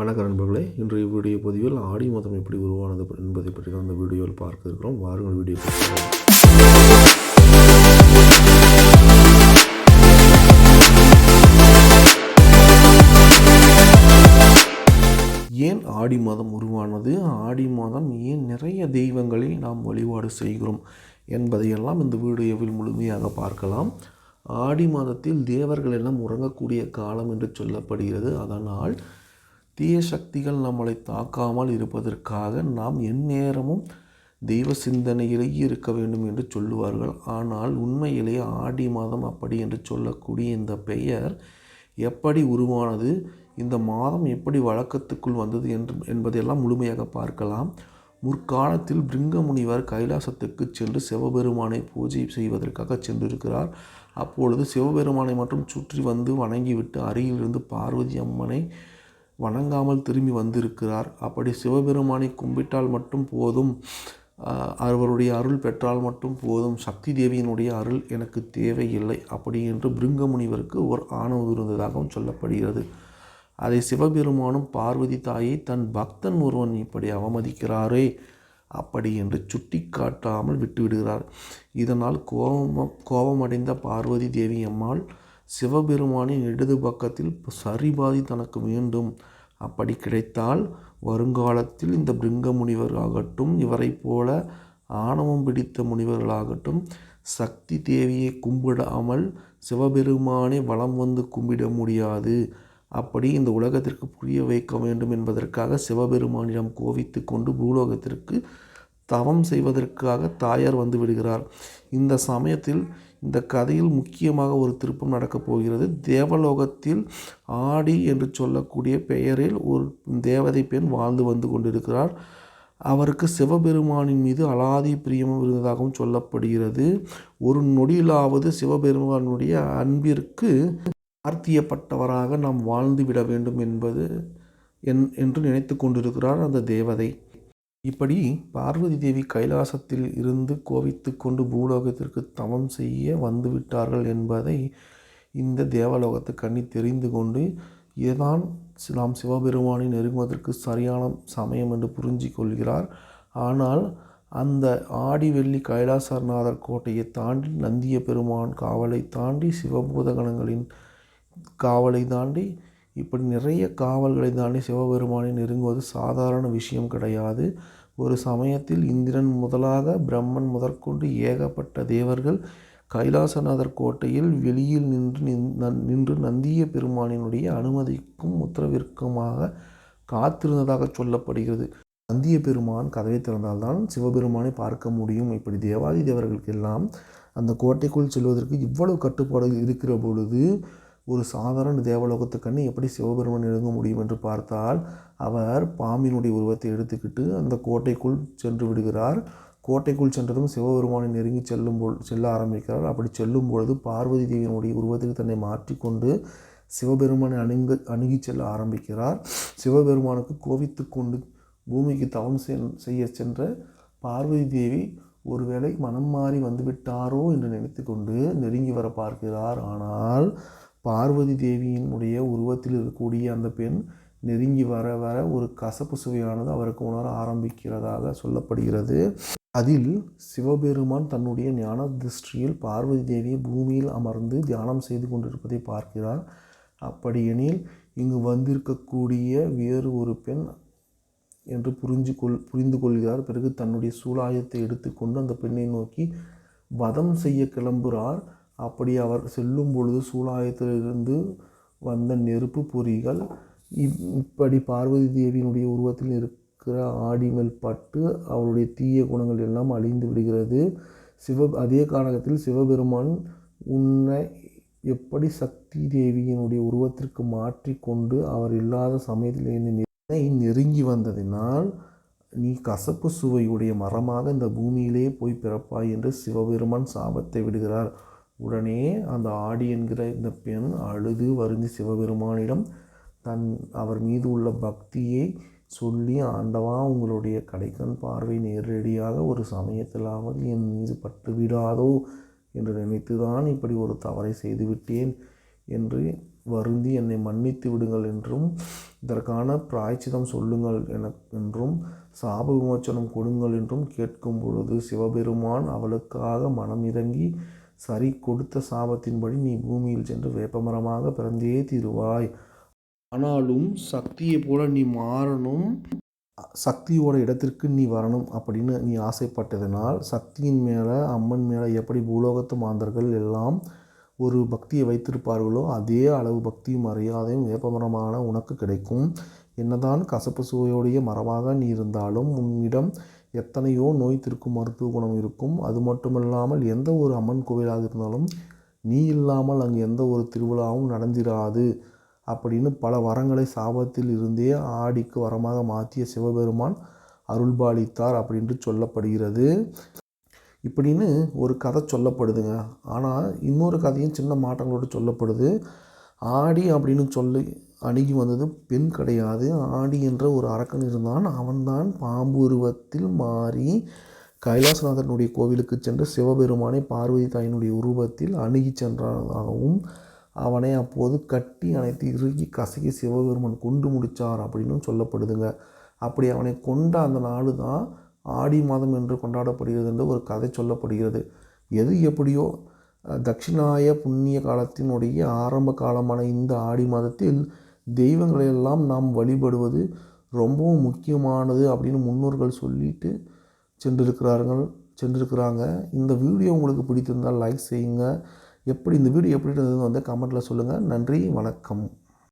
வணக்க நண்பர்களே இன்றைய வீடியோ பதிவில் ஆடி மாதம் எப்படி உருவானது என்பதை பற்றி தான் இந்த வீடியோவில் பார்க்க இருக்கிறோம். வாருங்கள் வீடியோ ஏன் ஆடி மாதம் உருவானது? ஆடி மாதம் ஏன் நிறைய தெய்வங்களை நாம் வழிபாடு செய்கிறோம் என்பதையெல்லாம் இந்த வீடியோவில் முழுமையாக பார்க்கலாம். ஆடி மாதத்தில் தேவர்கள் எல்லாம் உறங்கக்கூடிய காலம் என்று சொல்லப்படுகிறது. அதனால் தீய சக்திகள் நம்மளை தாக்காமல் இருப்பதற்காக நாம் எந்நேரமும் தெய்வ சிந்தனையிலேயே இருக்க வேண்டும் என்று சொல்லுவார்கள். ஆனால் உண்மையிலே ஆடி மாதம் அப்படி என்று சொல்லக்கூடிய இந்த பெயர் எப்படி உருவானது இந்த மாதம் எப்படி வழக்கத்துக்குள் வந்தது என்று என்பதையெல்லாம் முழுமையாக பார்க்கலாம். முற்காலத்தில் பிருங்க முனிவர் கைலாசத்துக்கு சென்று சிவபெருமானை பூஜை செய்வதற்காக சென்றிருக்கிறார். அப்பொழுது சிவபெருமானை மட்டும் சுற்றி வந்து வணங்கிவிட்டு அருகிலிருந்து பார்வதி அம்மனை வணங்காமல் திரும்பி வந்திருக்கிறார். அப்படி சிவபெருமானை கும்பிட்டால் மட்டும் போதும். அவருடைய அருள் பெற்றால் மட்டும் போதும். சக்தி தேவியினுடைய அருள் எனக்கு தேவையில்லை. அப்படி என்று பிருங்க முனிவருக்கு ஒரு ஆணவம் இருந்ததாகவும் சொல்லப்படுகிறது. அதை சிவபெருமானும் பார்வதி தாயை தன் பக்தன் ஒருவன் இப்படி அவமதிக்கிறாரே அப்படி என்று சுட்டி காட்டாமல் விட்டுவிடுகிறார். இதனால் கோபம் கோபமடைந்த பார்வதி தேவி அம்மாள் சிவபெருமானின் இடது பக்கத்தில் சரிபாதி தனக்கு வேண்டும் அப்படி கிடைத்தால் வருங்காலத்தில் இந்த பிருங்க முனிவராகட்டும் இவரைப் போல ஆணவம் பிடித்த முனிவர்களாகட்டும் சக்தி தேவியை கும்பிடாமல் சிவபெருமானை வலம் வந்து கும்பிட முடியாது. அப்படி இந்த உலகத்திற்கு புரிய வைக்க வேண்டும் என்பதற்காக சிவபெருமானிடம் கோவித்து கொண்டு பூலோகத்திற்கு தவம் செய்வதற்காக தாயார் வந்து விடுகிறார். இந்த சமயத்தில் இந்த கதையில் முக்கியமாக ஒரு திருப்பம் நடக்கப் போகிறது. தேவலோகத்தில் ஆடி என்று சொல்லக்கூடிய பெயரில் ஒரு தேவதை பெண் வாழ்ந்து வந்து கொண்டிருக்கிறார். அவருக்கு சிவபெருமானின் மீது அலாதி பிரியமும் இருந்ததாகவும் சொல்லப்படுகிறது. ஒரு நொடியிலாவது சிவபெருமானுடைய அன்பிற்கு ஆர்த்தியப்பட்டவராக நாம் வாழ்ந்து விட வேண்டும் என்பது என் என்று நினைத்து கொண்டிருக்கிறார் அந்த தேவதை. இப்படி பார்வதி தேவி கைலாசத்தில் இருந்து கோவித்து கொண்டு பூலோகத்திற்கு தவம் செய்ய வந்துவிட்டார்கள் என்பதை இந்த தேவலோகத்து கண்ணி தெரிந்து கொண்டு இதுதான் நாம் சிவபெருமானை நெருங்குவதற்கு சரியான சமயம் என்று புரிஞ்சு கொள்கிறார். ஆனால் அந்த ஆடி வெள்ளி கைலாசநாதர் கோட்டையை தாண்டி நந்திய பெருமான் காவலை தாண்டி சிவபூதகணங்களின் காவலை தாண்டி இப்படி நிறைய காவல்களை தாண்டி சிவபெருமானை நெருங்குவது சாதாரண விஷயம் கிடையாது. ஒரு சமயத்தில் இந்திரன் முதலாக பிரம்மன் முதற்கொண்டு ஏகப்பட்ட தேவர்கள் கைலாசநாதர் கோட்டையில் வெளியில் நின்று நின்- நன்- நின்று நந்திய பெருமானினுடைய அனுமதிக்கும் உத்தரவிற்குமாக காத்திருந்ததாக சொல்லப்படுகிறது. நந்திய பெருமான் கதவை திறந்தால்தான் சிவபெருமானை பார்க்க முடியும். இப்படி தேவாதி தேவர்களுக்கெல்லாம் அந்த கோட்டைக்குள் செல்வதற்கு இவ்வளவு கட்டுப்பாடுகள் இருக்கிற பொழுது ஒரு சாதாரண தேவலோகத்துக்கண்ணே எப்படி சிவபெருமான் நெருங்க முடியும் என்று பார்த்தால் அவர் பாம்பினுடைய உருவத்தை எடுத்துக்கிட்டு அந்த கோட்டைக்குள் சென்று விடுகிறார். கோட்டைக்குள் சென்றதும் சிவபெருமானை நெருங்கி செல்லும் செல்ல ஆரம்பிக்கிறார். அப்படி செல்லும் பொழுது பார்வதி தேவியினுடைய உருவத்தில் தன்னை மாற்றிக்கொண்டு சிவபெருமானை அணுங்க அணுகி செல்ல ஆரம்பிக்கிறார். சிவபெருமானுக்கு கோவித்து கொண்டு பூமிக்கு தவம் செய்ய சென்ற பார்வதி தேவி ஒருவேளை மனம் மாறி வந்துவிட்டாரோ என்று நினைத்து கொண்டு நெருங்கி வர பார்க்கிறார். ஆனால் பார்வதி தேவியினுடைய உருவத்தில் இருக்கக்கூடிய அந்த பெண் நெருங்கி வர வர ஒரு கசப்பு சுவையானது அவருக்கு உணர ஆரம்பிக்கிறதாக சொல்லப்படுகிறது. அதில் சிவபெருமான் தன்னுடைய ஞான திருஷ்டியில் பார்வதி தேவியை பூமியில் அமர்ந்து தியானம் செய்து கொண்டிருப்பதை பார்க்கிறார். அப்படியெனில் இங்கு வந்திருக்கக்கூடிய வேறு ஒரு பெண் என்று புரிஞ்சு கொள் புரிந்து கொள்கிறார். பிறகு தன்னுடைய சூலாயத்தை எடுத்துக்கொண்டு அந்த பெண்ணை நோக்கி வதம் செய்ய கிளம்புகிறார். அப்படி அவர் செல்லும் பொழுது சூலாயத்திலிருந்து வந்த நெருப்பு பொறிகள் இப்- இப்படி பார்வதி தேவியினுடைய உருவத்தில் இருக்கிற ஆடி மேல் பட்டு அவருடைய தீய குணங்கள் எல்லாம் அழிந்து விடுகிறது. சிவ அதே காலகத்தில் சிவபெருமான் உன்னை எப்படி சக்தி தேவியினுடைய உருவத்திற்கு மாற்றிக்கொண்டு அவர் இல்லாத சமயத்தில் என்னை என்னை நெருங்கி வந்ததினால் நீ கசப்பு சுவையுடைய மரமாக இந்த பூமியிலே போய் பிறப்பாய் என்று சிவபெருமான் சாபத்தை விடுகிறார். உடனே அந்த ஆடி என்கிற இந்த பெண் அழுது வருந்தி சிவபெருமானிடம் தன் அவர் மீது உள்ள பக்தியை சொல்லி ஆண்டவா உங்களுடைய கடைக்கண் பார்வை நேரடியாக ஒரு சமயத்திலாவது என் மீது பட்டு விடாதோ என்று நினைத்துதான் இப்படி ஒரு தவறை செய்துவிட்டேன் என்று வருந்தி என்னை மன்னித்து விடுங்கள் என்றும் இதற்கான பிராய்ச்சிதம் சொல்லுங்கள் என என்றும் சாப விமோச்சனம் கொடுங்கள் என்றும் கேட்கும் பொழுது சிவபெருமான் அவளுக்காக மனம் இறங்கி சரி கொடுத்த சாபத்தின்படி நீ பூமியில் சென்று வேப்பமரமாக பிறந்தே தீருவாய். ஆனாலும் சக்தியை போல நீ மாறணும். சக்தியோட இடத்திற்கு நீ வரணும் அப்படின்னு நீ ஆசைப்பட்டதனால் சக்தியின் மேலே அம்மன் மேலே எப்படி பூலோகத்து மாந்தர்கள் எல்லாம் ஒரு பக்தியை வைத்திருப்பார்களோ அதே அளவு பக்தியும் மரியாதையும் வேப்பமரமான உனக்கு கிடைக்கும். என்னதான் கசப்பு சுவையோடைய மரமாக நீ இருந்தாலும் உன்னிடம் எத்தனையோ நோய் திருக்கும் மருத்துவ குணம் இருக்கும். அது மட்டுமல்லாமல் எந்த ஒரு அம்மன் கோவிலாக இருந்தாலும் நீ இல்லாமல் அங்கு எந்த ஒரு திருவிழாவும் நடந்திராது அப்படின்னு பல வரங்களை சாபத்தில் இருந்தே ஆடிக்கு வரமாக மாற்றிய சிவபெருமான் அருள்பாலித்தார் அப்படின்ட்டு சொல்லப்படுகிறது. இப்படின்னு ஒரு கதை சொல்லப்படுதுங்க. ஆனால் இன்னொரு கதையும் சின்ன மாற்றங்களோடு சொல்லப்படுது. ஆடி அப்படின்னு சொல்லி அணுகி வந்தது பெண் கிடையாது ஆடி என்ற ஒரு அரக்கன் இருந்தான். அவன்தான் பாம்பு உருவத்தில் மாறி கைலாசநாதனுடைய கோவிலுக்கு சென்று சிவபெருமானை பார்வதி தாயினுடைய உருவத்தில் அணுகி சென்றதாகவும் அவனை அப்போது கட்டி அணைத்து இறுகி கசக்கி சிவபெருமான் கொண்டு முடித்தார் அப்படின்னு சொல்லப்படுதுங்க. அப்படி அவனை கொண்ட அந்த நாடு தான் ஆடி மாதம் என்று கொண்டாடப்படுகிறது என்று ஒரு கதை சொல்லப்படுகிறது. எது எப்படியோ தட்சிணாய புண்ணிய காலத்தினுடைய ஆரம்ப காலமான இந்த ஆடி மாதத்தில் தெய்வங்களையெல்லாம் நாம் வழிபடுவது ரொம்பவும் முக்கியமானது அப்படின்னு முன்னோர்கள் சொல்லிட்டு சென்றிருக்கிறார்கள் சென்றிருக்கிறாங்க. இந்த வீடியோ உங்களுக்கு பிடித்திருந்தால் லைக் செய்யுங்க. எப்படி இந்த வீடியோ எப்படி இருந்ததுன்னு வந்து கமெண்ட்டில் சொல்லுங்கள் நன்றி வணக்கம்.